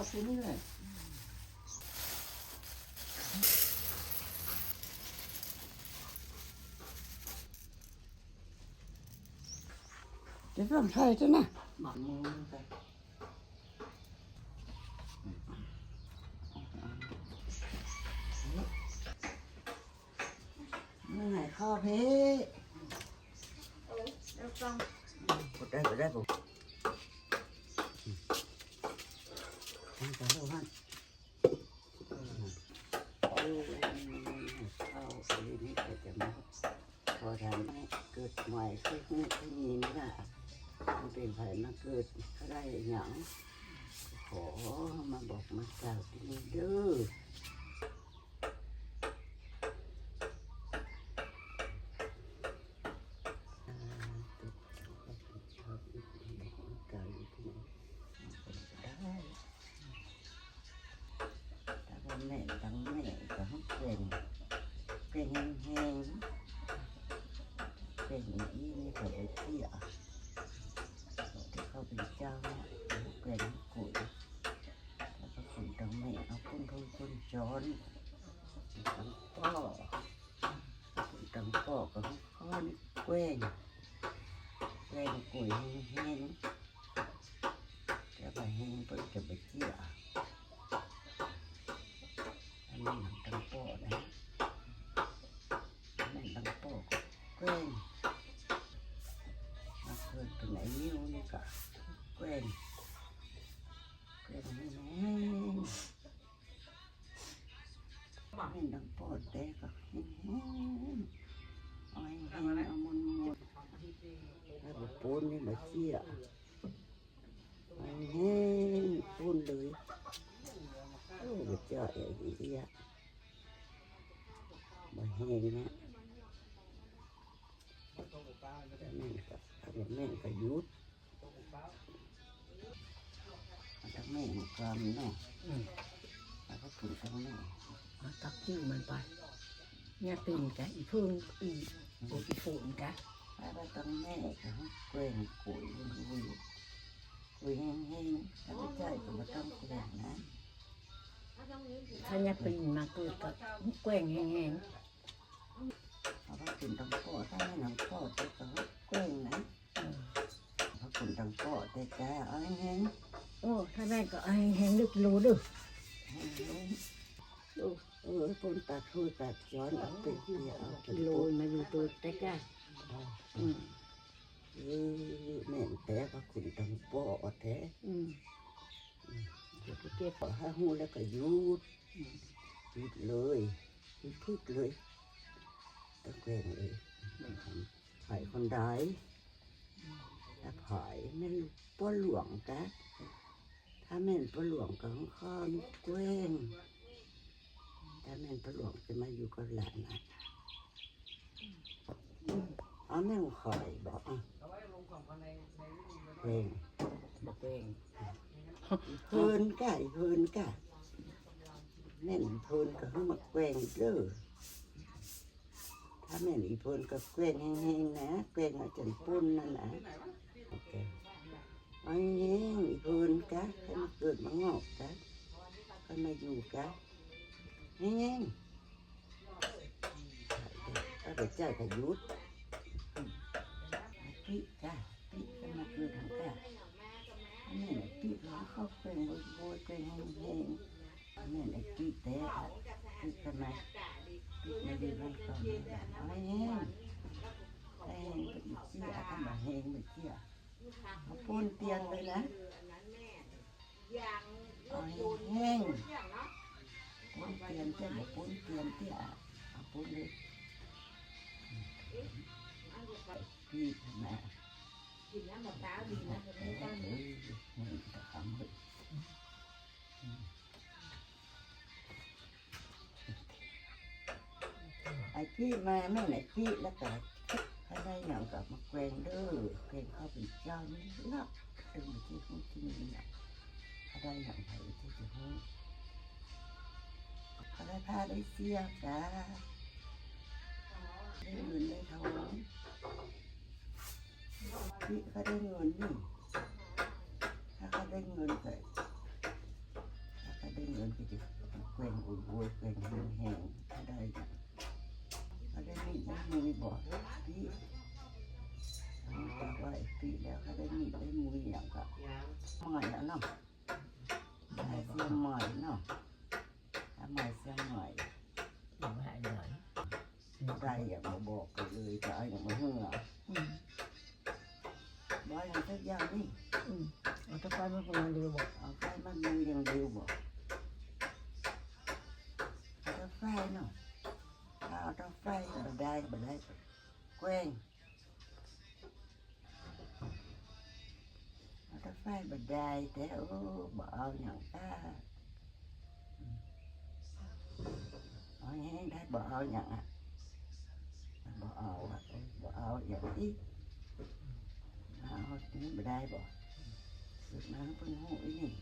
าซื้อนี่เลยเดี๋ยวต้องใช้จ้ะนะหมักมือไปเมื่อไหร่ข้อเพกดได้กดได้ผม ทำต่อแล้วมันเอาเอาไปนี่ก็จะมาพอทำให้เกิดใหม่ขึ้นี่ที่นี่นะมันเป็นไผ่มาเกิดก็ได้อย่างขอมาบอกมาเจ้าที่นี่เด้อ mẹ tắm mẹ tắm quyền quyền em hèn quyền nghĩ như phải với chị ạ. Thì không bị cho quyền củi. Các con tắm mẹ nó cũng thôi con trốn tắm cỏ tắm cỏ có con quyền quyền củi hèn hèn các bà hèn vẫn chuẩn bị chị Ayan, tampo na. Ayan, tampo. Kwen. Kwen, pinainiw na ka. Kwen. Kwen, minun. Ayan, tampo. Teka. Minun. Ayan, amun mo. Ayan, puni, masiya. Ayan, เจาเอ๋ยเอี้ยมาแห้งนะแม่นก็ถ้าเป็นแม่นก็ยุดถ้าแม่นความเนาะแล้วก็ถึงตรงนี้เอาตักจิ้วมันไปเนี่ยตื่นกะอีพึ่งอีโออีฝุ่นกะแล้วก็ต้งแม่ก็เกรงกุยกุยกุยแห้งๆแล้วก็ใจก็ไม่ต้องเกรงนะ ถ้าเนี่ยปีนมาเกิดกับแกว่งแห้งเอาไปถึงตังโป้ถ้าไม่หนังโป้จะก็เกรงนะๆเออเอาถึงตังโป้แต่แกเอาแห้งโอ้ถ้าแม่ก็เอาแห้งๆลึกรู้ดึกๆแห้งๆดูเออคนตัดคือตัดย้อนเอาไปเกี่ยวเอาไปโรโรยยมาอยู่ตัวใกล้อืมเออแม่นแต่ก็คุณตังโป้แท้ๆอืมเดี๋ยวไปเก็บพอห้าหูแล้วก็หยุด หยุดเลยหยุดพึกเลยตะแกรงเลยไผ่คนใดถ้าไผ่แม่นป้อหลวงกะถ้าแม่นป้อหลวงก็ของข้อนแกว้งถ้าแม่นป้อหลวงจะมาอยู่กับหลานนะเอาแม่งข่อยบอกอะแกว้งบอกเองเพิ่นกะเพิ่นกะ แม่นอีเพิ่นก็ให้มาแกว้งเด้อถ้าแม่นอีเพิ่นก็แกว้งแห้งๆนะแกว้งเอาจนปุ้นนั่นนะโอเคเอาแห้งอีเพิ่นกะให้มาเกิดมางอกกะให้มาอยู่กะแห้งๆถ้าไปเจ้าก็หยุดปิกะปิให้มาเกิดทางกะอันนี้แหละปีร้องเข้าเป็นโวยโวยเป็นแห้ง นนี้แหละปีแต่ปีกันไหมปีในเดือนนั้นก่อนเอาให้แห้งให้แห้งไปอีกเชี่ยทำแบบแห้งไปเชี่ยเอาปูนเตียงเลยนะเอาให้แห้งปูนเตียงเจ้าบอกปูนเตียงเตี้ยเอาปูนเลยปีทำไม กินน้ำมะพร้าวดีนะจะไม่ต้อง พี่มาแม่ไหนพี่แล้วก็ถ้าได้อย่างกับมาแกงเด้อแกงข้าวเป็นเจ้านี่นักตึงที่ห้องที่นี่นะถ้าได้อย่างไรที่จะห้องเขาได้ผ้าได้เสียกาได้เงินได้ทองพี่เขาได้เงินนี่ถ้าเขาได้เงินก็ก็จะแกว่งอุ่นๆแกว่งแห้งๆอะไร มีดได้มือบอกพี่เขาบอกว่าพี่แล้วเขาได้มีดได้มืออย่างก็หม่อยแล้วเนาะหายเสียหม่อยเนาะทำไมเสียหม่อย อย่างไรเลย ได้อย่างมาบอกกันเลยจะเอาอย่างมาเหือ อืม บ่อย่างสักอย่างนี่ อืมเอาถ้าไปมันคงเร็วบอก เอาไฟมันมืออย่างเดียวบอก đây, bên đây. Quen ta phai bên đây, té ô bờ nhận ta. Ừ. Ở nghe đây bờ nhận à? Bờ bờ nhận ít thôi tiếng bên đây bờ được nắng phun hội này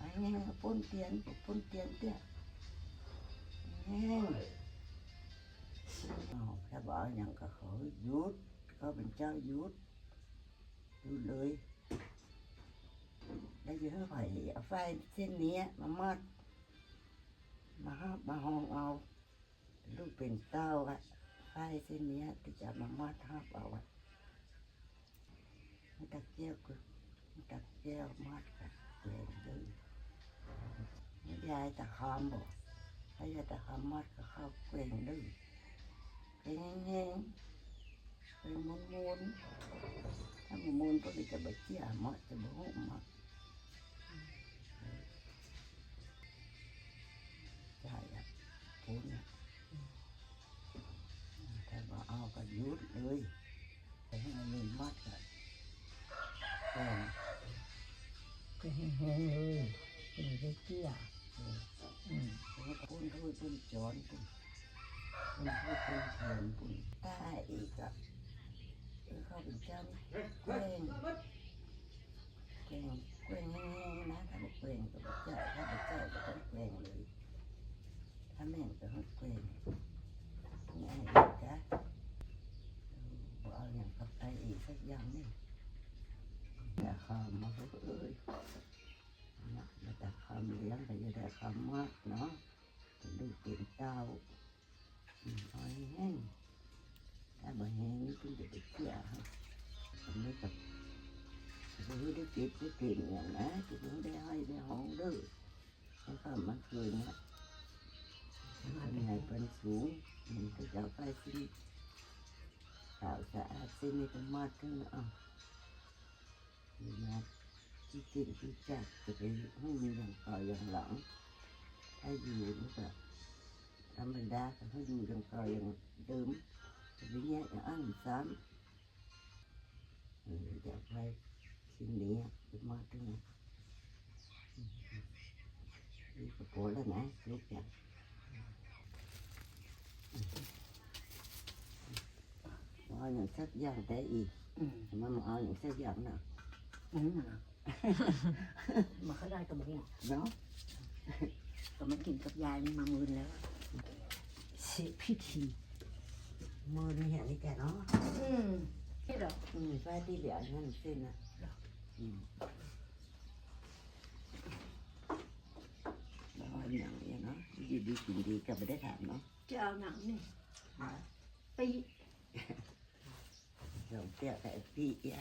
anh em phun tiền phun tiền tiền 嗯。một cái bỏ nhận cả khổ rút có bình cháu rút rút lưới đây giữa phải ở phai trên nia mà mất mà mà hồn ao. Lúc bình tao ạ phai xin nia thì chả mà mất ha bảo ạ người ta kêu cứ người ta kêu mất cả quyền tư bây dài ta không bộ bây giờ ta không mất cả không quyền tư heng heng rồi muốn muốn tham một môn có bị cái bạch chia mọi cái bố mà chạy ạ bốn ạ thầy bảo ao cả dút ơi. Thấy nó lên mắt rồi rồi cái heng ơi. Cái bạch chia ừ. Ừ. Thôi con tròn con มามัดมาเลูกเป็นเต้าอะไฟเส้นนี้ที่จะมามัดฮับเอาอะเกียบก็ตักแตะคำบอกถ้ายายตะคำมัดกับข้าวเกลือดื้อเกลือแห้งไปเจียมัดจะบ่หุบมัดใช่อะพูดเอาก็หยุดเลยแต่ให้มันมีมัดกันแก้วก็แห้งเป็นได้เกี้ยนด้วยปุ่นจอนปุ่นปุ่นด้วยปุ่นเทียนปุ่นตาอีกอะเออเข้าเป็นเจ้านี่แกล้งแกล้งแกล้งแห้งๆนะถ้าไม่แกล้งก็ไม่เจ้าถ้าไม่เจ้าก็ต้องแกล้งเลยถ้าแม่นก็ต้องแกล้งง่ายอีกจ้ะบ่เอาอย่างกับไปอีกสักอย่างนี่แต่คำมาเอ้ยแต่คำเลี้ยงก็จะได้คำมากเนาะเป็นลูกเป็นเต้า Thôi nha Đã bởi hẹn đi tìm kia hả mới tập Rồi đi kịp cái chuyện nhà Thì cũng đeo hay đeo hôn đứa Cái phần mắt cười nha Hôm nay xuống Mình cứ cháu tay xin Tạo ra xin đi tâm mắt chứ nữa Mình là Chỉ tìm cái chặt Thì cũng như rằng còi dòng lỏng Ai gì cũng คำมันคืนนะมันใหญ่เป็นสูงมันก็จะไปสิ้นขาวสะอาดสิ้นนี่ก็มาถึงอ่ะนี่นะ ที่กินที่จัดจะไปให้มีอย่างต่ออย่างหลังถ้าอยู่นี่ก็ธรรมดาก็ให้อยู่อย่างต่ออย่างเดิมจะไปแยกอย่างอันซ้ำเอออยากไปสิ่งนี้จะมาถึงนี่ก็โผล่แล้วนะลูกอย่างเอาอย่างสักอย่างแต่อีก อืม มันมาเอาอย่างสักอย่างนะ อืมนะมาเขาได้กับมัน เนาะ ก็มันกินกับยายมันมามืนแล้ว เสียพิธีมือนี่เห็นนี่แกเนาะอืมนี่เหรออืมไฟที่เหลือนั่นเส้นนะอืมแล้วอันอย่างเนี้ยเนาะอยู่ดีกินดีก็ไม่ได้ถามเนาะจะเอาหนังนี่ไป เราเตี้ยแต่พี่เอี้ย